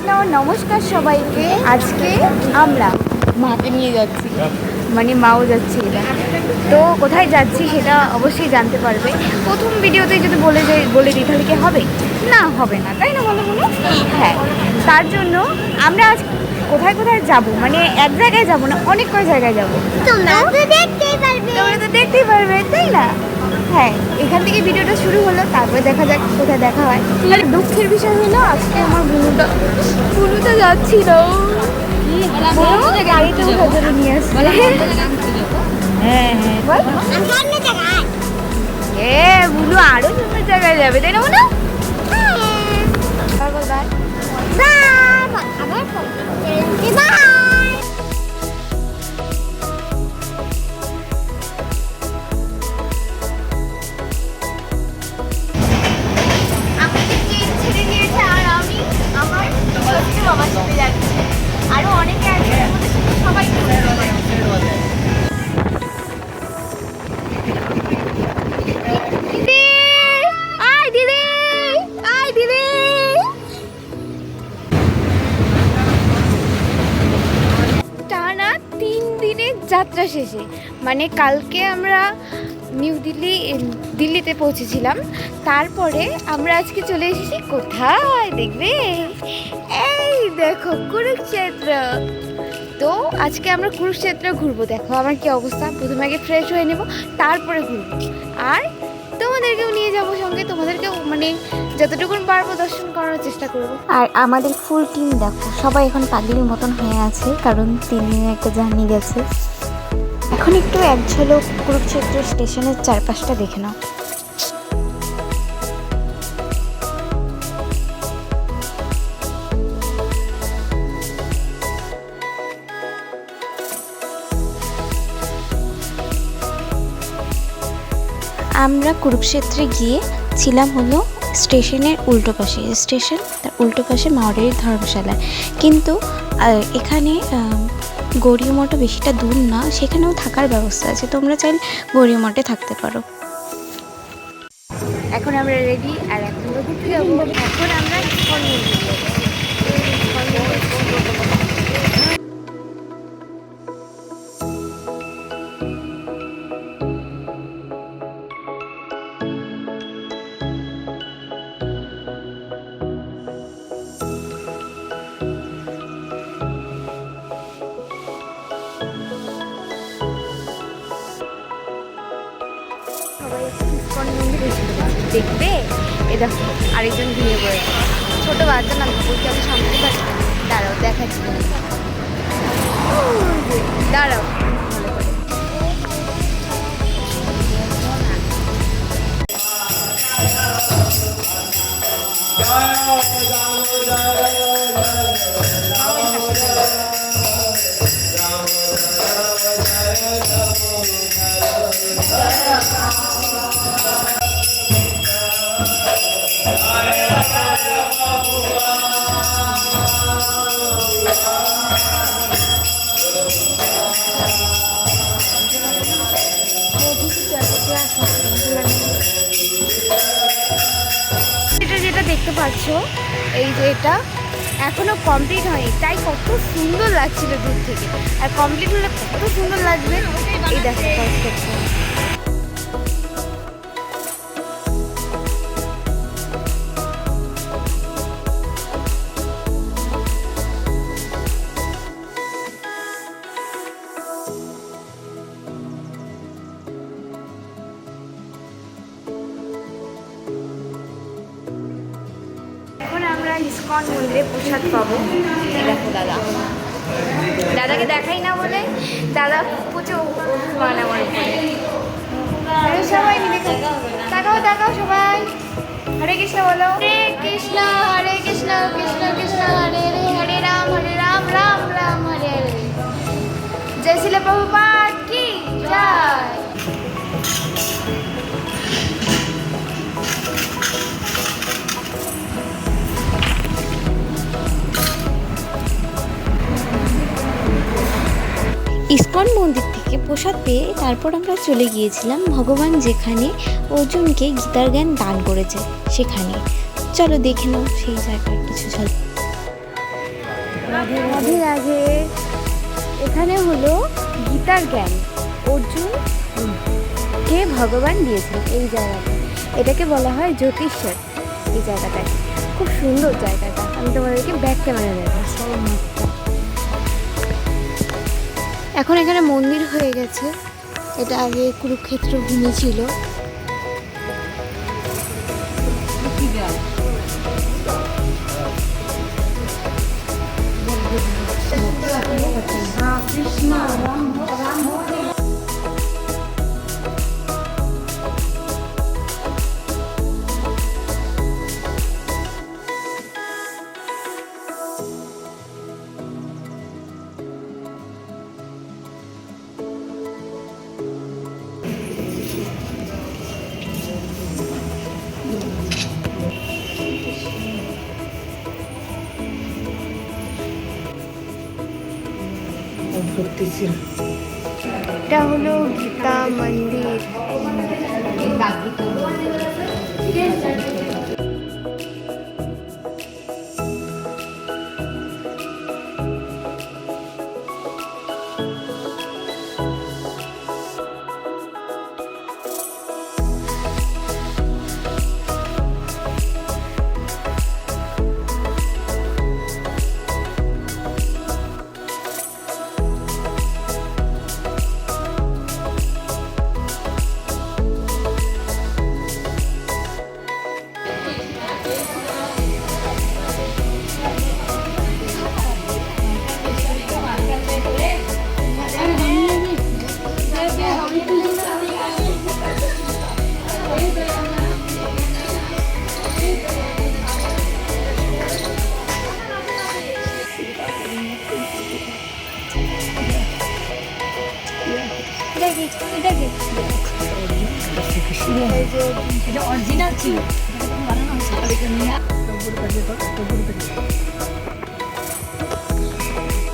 কৃষ্ণ নমস্কার সবাইকে। আজকে আমরা মাকে নিয়ে যাচ্ছি। মানে মাও যাচ্ছে এরা তো কোথায় যাচ্ছি সেটা অবশ্যই জানতে পারবে। প্রথম ভিডিওতে যদি বলে যাই বলে দিই তাহলে কি হবে? না হবে না। তাই না বলো বলো হ্যাঁ। তার জন্য আমরা আজ কোথায় কোথায় যাব? মানে এক জায়গায় যাব না অনেক কয় জায়গায় যাব? তোমরা তো দেখতেই পারবে। তোমরা তো দেখতেই পারবে তাই না? হ্যাঁ এখান থেকে ভিডিওটা শুরু হলো তারপরে দেখা যাক কোথায় দেখা হয়। আর দুঃখের বিষয় হলো আজকে আমার বুনুটা বুনুটা যাচ্ছিল। গাড়িতে জন্য নিয়ে আসছে। হ্যাঁ হ্যাঁ। এ আরও সুন্দর জায়গায় যাবে তাই না বুনু? বল বাই। বাই। বাই যাত্রা শেষে। মানে কালকে আমরা নিউ দিল্লি, দিল্লিতে পৌঁছেছিলাম। তারপরে আমরা আজকে চলে এসেছি কোথায় দেখবে? এই দেখো কুরুক্ষেত্র। তো আজকে আমরা কুরুক্ষেত্র ঘুরবো। দেখো আমার কি অবস্থা। প্রথমে আগে ফ্রেশ হয়ে নেব, তারপরে ঘুরবো। আর তোমাদেরকেও নিয়ে যাব সঙ্গে। তোমাদেরকেও মানে যতটুকু পারব দর্শন করার চেষ্টা করব। আর আমাদের ফুল টিম দেখো, সবাই এখন পাগলির মতন হয়ে আছে, কারণ তিনি একটা জার্নি গেছে। এখন একটু এক ঝলক কুরুক্ষেত্র স্টেশনের চারপাশটা দেখে নাও। আমরা কুরুক্ষেত্রে গিয়ে ছিলাম হলো স্টেশনের উল্টো পাশে, স্টেশন তার উল্টো পাশে মাওয়ারের ধর্মশালা। কিন্তু এখানে গড়িয়া মঠও বেশিটা দূর না, সেখানেও থাকার ব্যবস্থা আছে। তোমরা চাইলে গড়িয়া মঠে থাকতে পারো। এখন আমরা রেডি আর এখন এখন আমরা দেখো আরেকজন ঘুমিয়ে পড়েছে ছোট বাচ্চা না বলতে আমি সামনে পাচ্ছি দাঁড়াও দেখাচ্ছি। দাঁড়াও ভালো করে। এটা পাচ্ছ এই যে এটা এখনও কমপ্লিট হয়নি। তাই কত সুন্দর লাগছিল দূর থেকে। আর কমপ্লিট হলে কত সুন্দর লাগবে? এই দেখো ইসকন মন্দিরে প্রসাদ পাবো। দেখো দাদা। দাদাকে দেখাই না বলে, দাদা প্রচুর অভিমান আমার সবাই, মিলে। দেখাও দেখাও সবাই। হরে কৃষ্ণ বলো। হরে কৃষ্ণ হরে কৃষ্ণ কৃষ্ণ কৃষ্ণ, হরে হরে হরে রাম হরে রাম রাম রাম, হরে হরে জয় শিল প্রভুপাদ কি? জয়। প্রসাদ পেয়ে তারপর আমরা চলে গিয়েছিলাম ভগবান যেখানে অর্জুনকে গীতার জ্ঞান দান করেছে সেখানে। চলো দেখে নাও সেই জায়গার কিছু রাধে রাধে এখানে হলো গীতার জ্ঞান, অর্জুন, কে ভগবান দিয়েছেন এই জায়গাটা। এটাকে বলা হয় জ্যোতিষের এই জায়গাটায় খুব সুন্দর জায়গাটা। আমি তোমাদেরকে ব্যাক ক্যামেরা দেখাচ্ছি। এখন এখানে মন্দির হয়ে গেছে। এটা আগে কুরুক্ষেত্র ভূমি ছিল। এটা হলো গীতা মন্দির।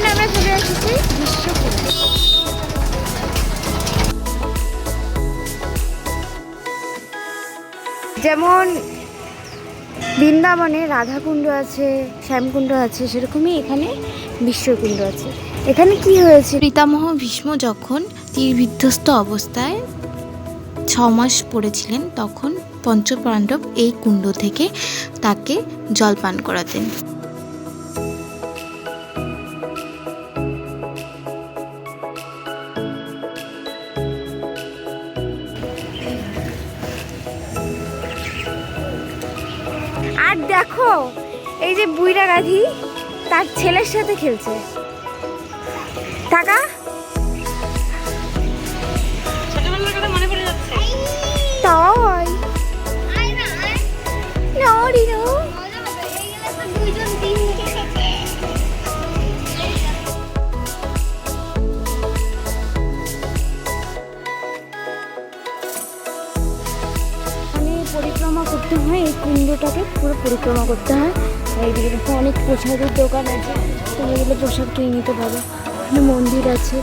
আমরা চলে এসেছি বিশ্বকুণ্ডে যেমন বৃন্দাবনে রাধাকুণ্ড আছে শ্যামকুণ্ড আছে সেরকমই এখানে বিশ্বকুণ্ড আছে। এখানে কি হয়েছে? পিতামহ ভীষ্ম যখন তীর বিধ্বস্ত অবস্থায় ছ মাস পড়েছিলেন তখন পঞ্চপাণ্ডব এই কুণ্ড থেকে তাকে জল পান করাতেন। আর দেখো এই যে বুইরা গাধি তার ছেলের সাথে খেলছে। টাকা তাই হয়, এই কুণ্ডটাকে পুরো পরিক্রমা করতে হয় এইদিকে দেখো অনেক প্রসাদের দোকান আছে তুমি এগুলো প্রসাদ কিনে নিতে পারো এখানে মন্দির আছে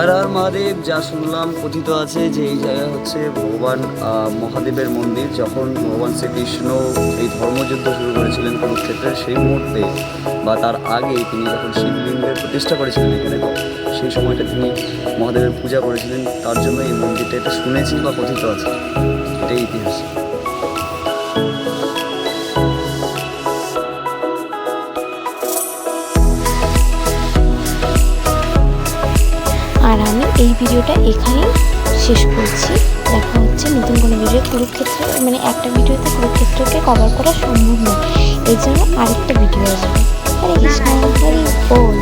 আর আর মহাদেব, যা শুনলাম কথিত আছে যে এই জায়গা হচ্ছে ভগবান মহাদেবের মন্দির। যখন ভগবান শ্রীকৃষ্ণ এই ধর্মযুদ্ধ শুরু করেছিলেন কুরুক্ষেত্রে সেই মুহূর্তে বা তার আগে তিনি যখন শিবলিঙ্গের প্রতিষ্ঠা করেছিলেন এখানে সেই সময়টা তিনি মহাদেবের পূজা করেছিলেন। তার জন্য এই মন্দিরটা এটা শুনেছি বা কথিত আছে। এটাই ইতিহাস। ভিডিওটা এখানেই শেষ করছি। দেখা হচ্ছে নতুন কোনো ভিডিও কুরুক্ষেত্র মানে একটা ভিডিওতে কুরুক্ষেত্রকে কভার করা সম্ভব নয়। এই জন্য আরেকটা ভিডিও আসবে। হরে কৃষ্ণ হরি বল